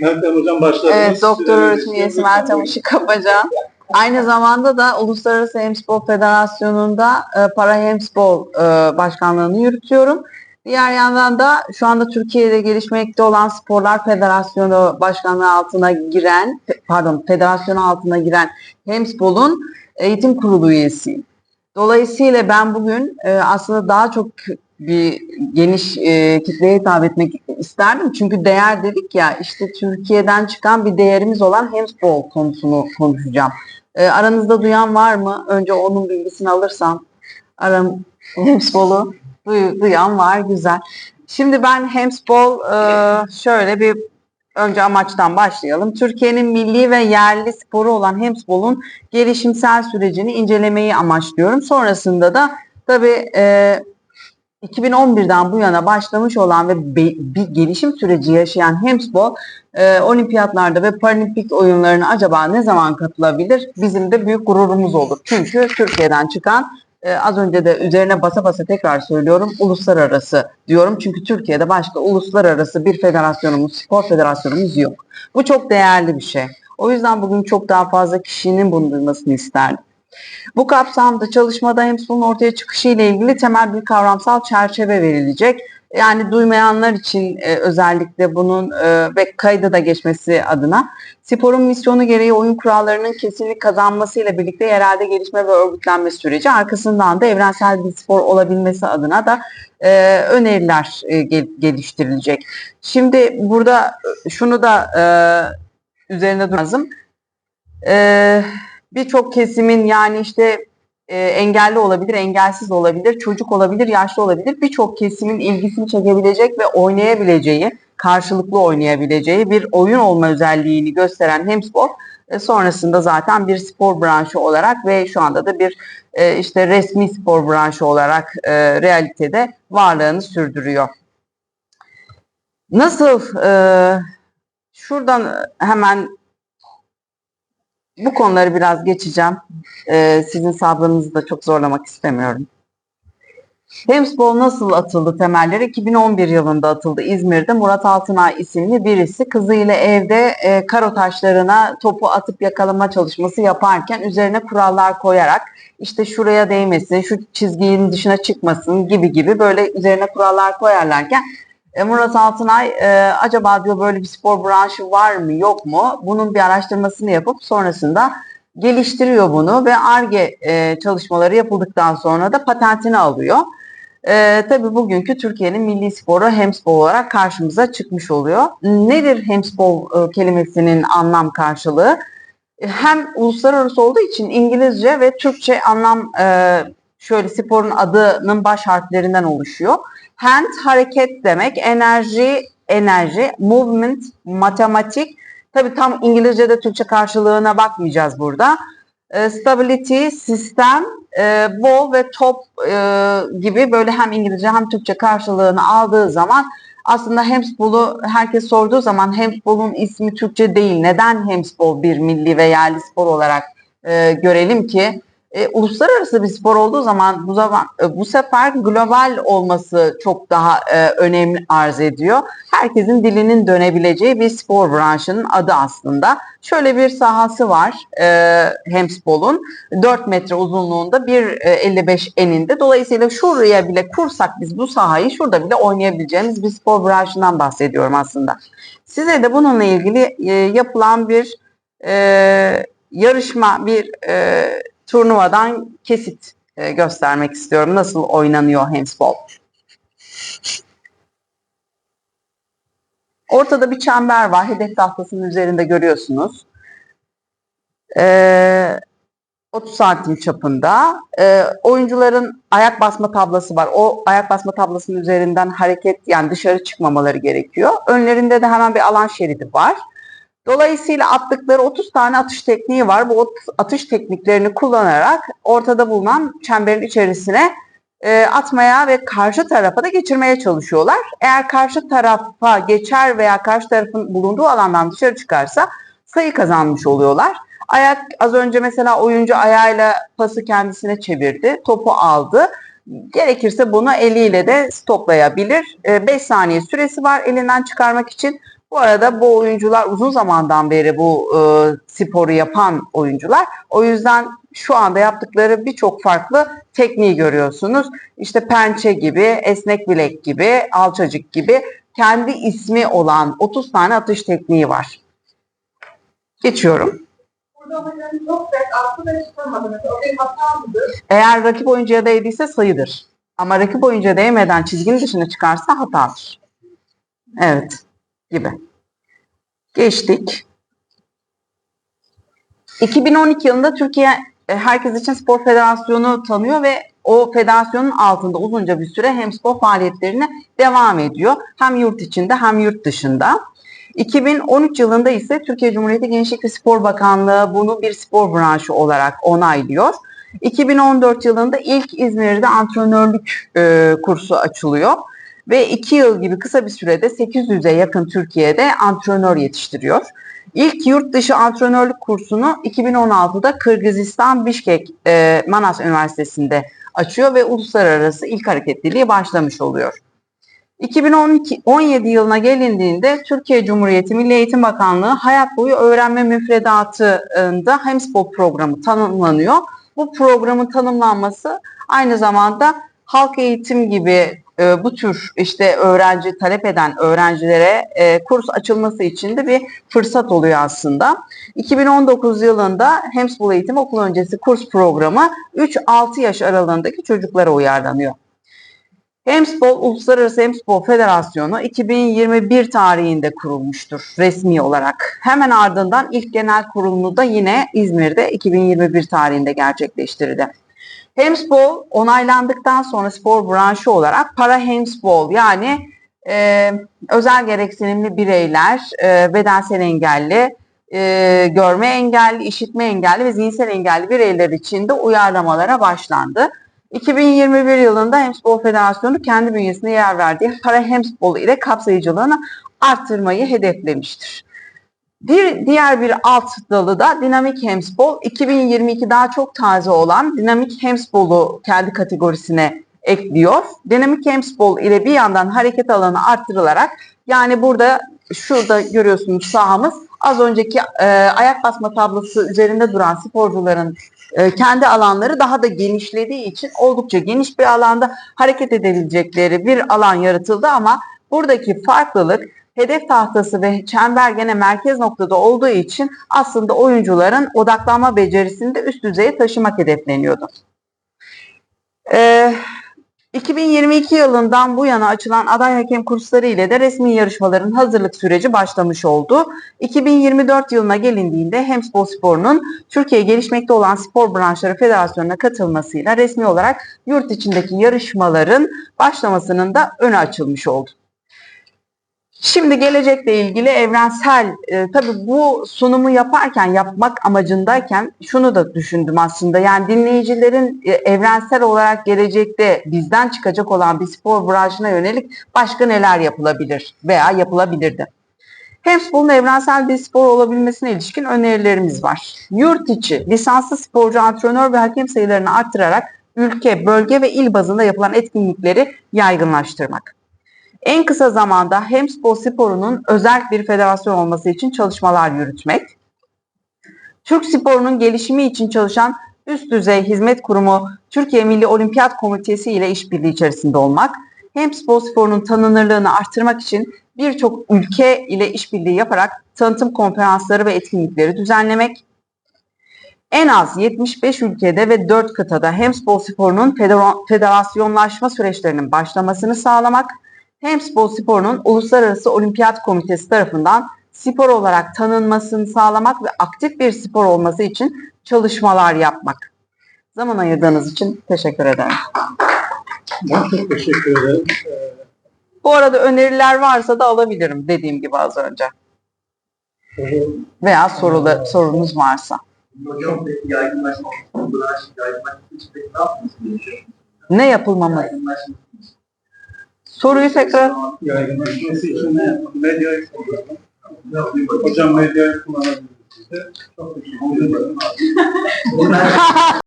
Meltem Hocam başladınız. Evet, doktor öğretim üyesi Meltem Işık Kabaca. Aynı zamanda da Uluslararası Handball Federasyonu'nda e, Para Handball e, başkanlığını yürütüyorum. Diğer yandan da şu anda Türkiye'de gelişmekte olan Sporlar Federasyonu başkanlığı altına giren, pardon federasyonu altına giren Handball'un eğitim kurulu üyesiyim. Dolayısıyla ben bugün e, aslında daha çok bir geniş e, kitleye hitap etmek isterdim. Çünkü değer dedik ya işte Türkiye'den çıkan bir değerimiz olan handball konusunu konuşacağım. E, aranızda duyan var mı? Önce onun bilgisini alırsam. Aram handball'u duy- duyan var güzel. Şimdi ben handball e, şöyle bir önce amaçtan başlayalım. Türkiye'nin milli ve yerli sporu olan handball'un gelişimsel sürecini incelemeyi amaçlıyorum. Sonrasında da tabii e, 2011'den bu yana başlamış olan ve bir gelişim süreci yaşayan handball e, olimpiyatlarda ve paralimpik oyunlarına acaba ne zaman katılabilir? Bizim de büyük gururumuz olur. Çünkü Türkiye'den çıkan e, az önce de üzerine basa basa tekrar söylüyorum uluslararası diyorum. Çünkü Türkiye'de başka uluslararası bir federasyonumuz, spor federasyonumuz yok. Bu çok değerli bir şey. O yüzden bugün çok daha fazla kişinin bunu duymasını isterdim. Bu kapsamda çalışmada HEMSPO'nun ortaya çıkışı ile ilgili temel bir kavramsal çerçeve verilecek. Yani duymayanlar için e, özellikle bunun e, ve kayda da geçmesi adına sporun misyonu gereği oyun kurallarının kesinlik kazanmasıyla birlikte yerelde gelişme ve örgütlenme süreci arkasından da evrensel bir spor olabilmesi adına da e, öneriler e, gel- geliştirilecek. Şimdi burada e, şunu da e, üzerine dur- lazım. Birçok kesimin yani işte e, engelli olabilir, engelsiz olabilir, çocuk olabilir, yaşlı olabilir. Birçok kesimin ilgisini çekebilecek ve oynayabileceği, karşılıklı oynayabileceği bir oyun olma özelliğini gösteren Hemspor e, sonrasında zaten bir spor branşı olarak ve şu anda da bir e, işte resmi spor branşı olarak e, realitede varlığını sürdürüyor. Nasıl? E, şuradan hemen bu konuları biraz geçeceğim. Ee, sizin sabrınızı da çok zorlamak istemiyorum. Hemsbol nasıl atıldı temelleri? 2011 yılında atıldı İzmir'de. Murat Altınay isimli birisi kızıyla evde e, karo taşlarına topu atıp yakalama çalışması yaparken üzerine kurallar koyarak işte şuraya değmesin, şu çizginin dışına çıkmasın gibi gibi böyle üzerine kurallar koyarlarken Murat Altınay e, acaba diyor böyle bir spor branşı var mı yok mu? Bunun bir araştırmasını yapıp sonrasında geliştiriyor bunu ve ARGE e, çalışmaları yapıldıktan sonra da patentini alıyor. E, tabii bugünkü Türkiye'nin milli sporu hemsbol olarak karşımıza çıkmış oluyor. Nedir hemsbol e, kelimesinin anlam karşılığı? E, Hem uluslararası olduğu için İngilizce ve Türkçe anlam e, şöyle sporun adının baş harflerinden oluşuyor. Hand hareket demek, enerji enerji, movement matematik. Tabii tam İngilizce'de Türkçe karşılığına bakmayacağız burada. E, stability, sistem, e, ball ve top e, gibi böyle hem İngilizce hem Türkçe karşılığını aldığı zaman aslında handball'u herkes sorduğu zaman handball'un ismi Türkçe değil. Neden handball bir milli ve yerli spor olarak e, görelim ki? E, uluslararası bir spor olduğu zaman bu zaman e, bu sefer global olması çok daha e, önemli arz ediyor. Herkesin dilinin dönebileceği bir spor branşının adı aslında. Şöyle bir sahası var e, Hemsbol'un 4 metre uzunluğunda 1.55 eninde. Dolayısıyla şuraya bile kursak biz bu sahayı şurada bile oynayabileceğimiz bir spor branşından bahsediyorum aslında. Size de bununla ilgili e, yapılan bir e, yarışma, bir e, turnuvadan kesit e, göstermek istiyorum. Nasıl oynanıyor handball? Ortada bir çember var. Hedef tahtasının üzerinde görüyorsunuz. Ee, 30 santim çapında. Ee, oyuncuların ayak basma tablası var. O ayak basma tablasının üzerinden hareket yani dışarı çıkmamaları gerekiyor. Önlerinde de hemen bir alan şeridi var. Dolayısıyla attıkları 30 tane atış tekniği var. Bu ot- atış tekniklerini kullanarak ortada bulunan çemberin içerisine e, atmaya ve karşı tarafa da geçirmeye çalışıyorlar. Eğer karşı tarafa geçer veya karşı tarafın bulunduğu alandan dışarı çıkarsa sayı kazanmış oluyorlar. Ayak az önce mesela oyuncu ayağıyla pası kendisine çevirdi, topu aldı. Gerekirse bunu eliyle de stoplayabilir. 5 saniye süresi var elinden çıkarmak için. Bu arada bu oyuncular uzun zamandan beri bu e, sporu yapan oyuncular. O yüzden şu anda yaptıkları birçok farklı tekniği görüyorsunuz. İşte pençe gibi, esnek bilek gibi, alçacık gibi kendi ismi olan 30 tane atış tekniği var. Geçiyorum. Eğer rakip oyuncuya değdiyse sayıdır. Ama rakip oyuncuya değmeden çizginin dışına çıkarsa hatadır. Evet. Gibi. Geçtik. 2012 yılında Türkiye e, Herkes için Spor Federasyonu tanıyor ve o federasyonun altında uzunca bir süre hem spor faaliyetlerine devam ediyor. Hem yurt içinde hem yurt dışında. 2013 yılında ise Türkiye Cumhuriyeti Gençlik ve Spor Bakanlığı bunu bir spor branşı olarak onaylıyor. 2014 yılında ilk İzmir'de antrenörlük e, kursu açılıyor ve 2 yıl gibi kısa bir sürede 800'e yakın Türkiye'de antrenör yetiştiriyor. İlk yurt dışı antrenörlük kursunu 2016'da Kırgızistan Bişkek e, Manas Üniversitesi'nde açıyor ve uluslararası ilk hareketliliği başlamış oluyor. 2017 yılına gelindiğinde Türkiye Cumhuriyeti Milli Eğitim Bakanlığı hayat boyu öğrenme müfredatında hem spor programı tanımlanıyor. Bu programın tanımlanması aynı zamanda halk eğitim gibi e, bu tür işte öğrenci talep eden öğrencilere e, kurs açılması için de bir fırsat oluyor aslında. 2019 yılında Hemsbol Eğitim Okul Öncesi Kurs Programı 3-6 yaş aralığındaki çocuklara uyarlanıyor. Hemsbol Uluslararası Hemsbol Federasyonu 2021 tarihinde kurulmuştur resmi olarak. Hemen ardından ilk genel kurulunu da yine İzmir'de 2021 tarihinde gerçekleştirdi. Hemsbol onaylandıktan sonra spor branşı olarak para hemsbol yani e, özel gereksinimli bireyler, e, bedensel engelli, e, görme engelli, işitme engelli ve zihinsel engelli bireyler için de uyarlamalara başlandı. 2021 yılında Hemsbol Federasyonu kendi bünyesinde yer verdiği para hemsbol ile kapsayıcılığını arttırmayı hedeflemiştir. Bir diğer bir alt dalı da dinamik hemsbol. 2022 daha çok taze olan dinamik hemsbolu kendi kategorisine ekliyor. Dinamik hemsbol ile bir yandan hareket alanı arttırılarak yani burada şurada görüyorsunuz sahamız az önceki e, ayak basma tablosu üzerinde duran sporcuların e, kendi alanları daha da genişlediği için oldukça geniş bir alanda hareket edebilecekleri bir alan yaratıldı ama buradaki farklılık hedef tahtası ve çember gene merkez noktada olduğu için aslında oyuncuların odaklanma becerisini de üst düzeye taşımak hedefleniyordu. Ee, 2022 yılından bu yana açılan aday hakem kursları ile de resmi yarışmaların hazırlık süreci başlamış oldu. 2024 yılına gelindiğinde Hemspor Spor'un Türkiye gelişmekte olan spor branşları federasyonuna katılmasıyla resmi olarak yurt içindeki yarışmaların başlamasının da önü açılmış oldu. Şimdi gelecekle ilgili evrensel, e, tabii bu sunumu yaparken, yapmak amacındayken şunu da düşündüm aslında. Yani dinleyicilerin e, evrensel olarak gelecekte bizden çıkacak olan bir spor branşına yönelik başka neler yapılabilir veya yapılabilirdi. Handball'un evrensel bir spor olabilmesine ilişkin önerilerimiz var. Yurt içi lisanslı sporcu, antrenör ve hakem sayılarını arttırarak ülke, bölge ve il bazında yapılan etkinlikleri yaygınlaştırmak. En kısa zamanda Hemspor sporunun özel bir federasyon olması için çalışmalar yürütmek. Türk sporunun gelişimi için çalışan üst düzey hizmet kurumu Türkiye Milli Olimpiyat Komitesi ile işbirliği içerisinde olmak. Hemspor sporunun tanınırlığını artırmak için birçok ülke ile işbirliği yaparak tanıtım konferansları ve etkinlikleri düzenlemek. En az 75 ülkede ve 4 kıtada Hemspor sporunun federa- federasyonlaşma süreçlerinin başlamasını sağlamak Hemspor sporunun Uluslararası Olimpiyat Komitesi tarafından spor olarak tanınmasını sağlamak ve aktif bir spor olması için çalışmalar yapmak. Zaman ayırdığınız için teşekkür ederim. Ben çok teşekkür ederim. Bu arada öneriler varsa da alabilirim dediğim gibi az önce. Veya sorulu, sorunuz varsa. Hocam peki yaygınlaşmak, branş yaygınlaşmak için peki ne? Yaygınlaşmak Soruyu tekrar Yaygınlaşması için ne yapalım? Medyayı kullanalım. Hocam medyayı kullanabiliriz. Çok teşekkür ederim.